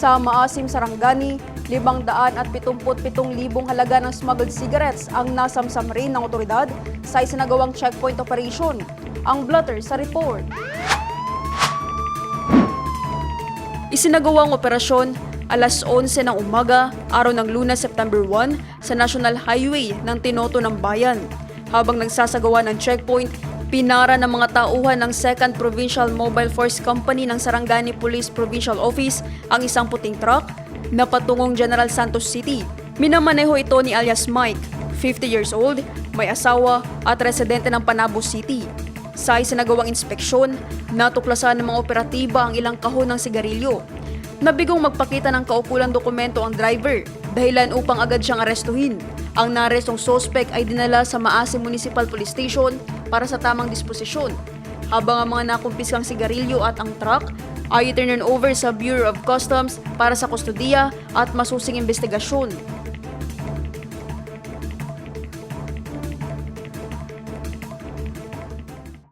Sa Maasim Sarangani, 577,000 halaga ng smuggled cigarettes ang nasamsam rin ng otoridad sa isinagawang checkpoint operation. Ang blotter sa report. Isinagawang operasyon alas 11 ng umaga, araw ng lunes September 1 sa National Highway ng Tinoto ng Bayan. Habang nagsasagawa ng checkpoint, pinara ng mga tauhan ng 2nd Provincial Mobile Force Company ng Sarangani Police Provincial Office ang isang puting truck na patungong General Santos City. Minamaneho ito ni alias Mike, 50 years old, may asawa at residente ng Panabo City. Sa isinagawang inspeksyon, natuklasan ng mga operatiba ang ilang kahon ng sigarilyo. Nabigong magpakita ng kaukulang dokumento ang driver, dahilan upang agad siyang arestuhin. Ang narestong sospek ay dinala sa Maasim Municipal Police Station para sa tamang disposisyon. Habang ang mga nakumpiskang sigarilyo at ang truck ay turn over sa Bureau of Customs para sa kustudiya at masusing investigasyon.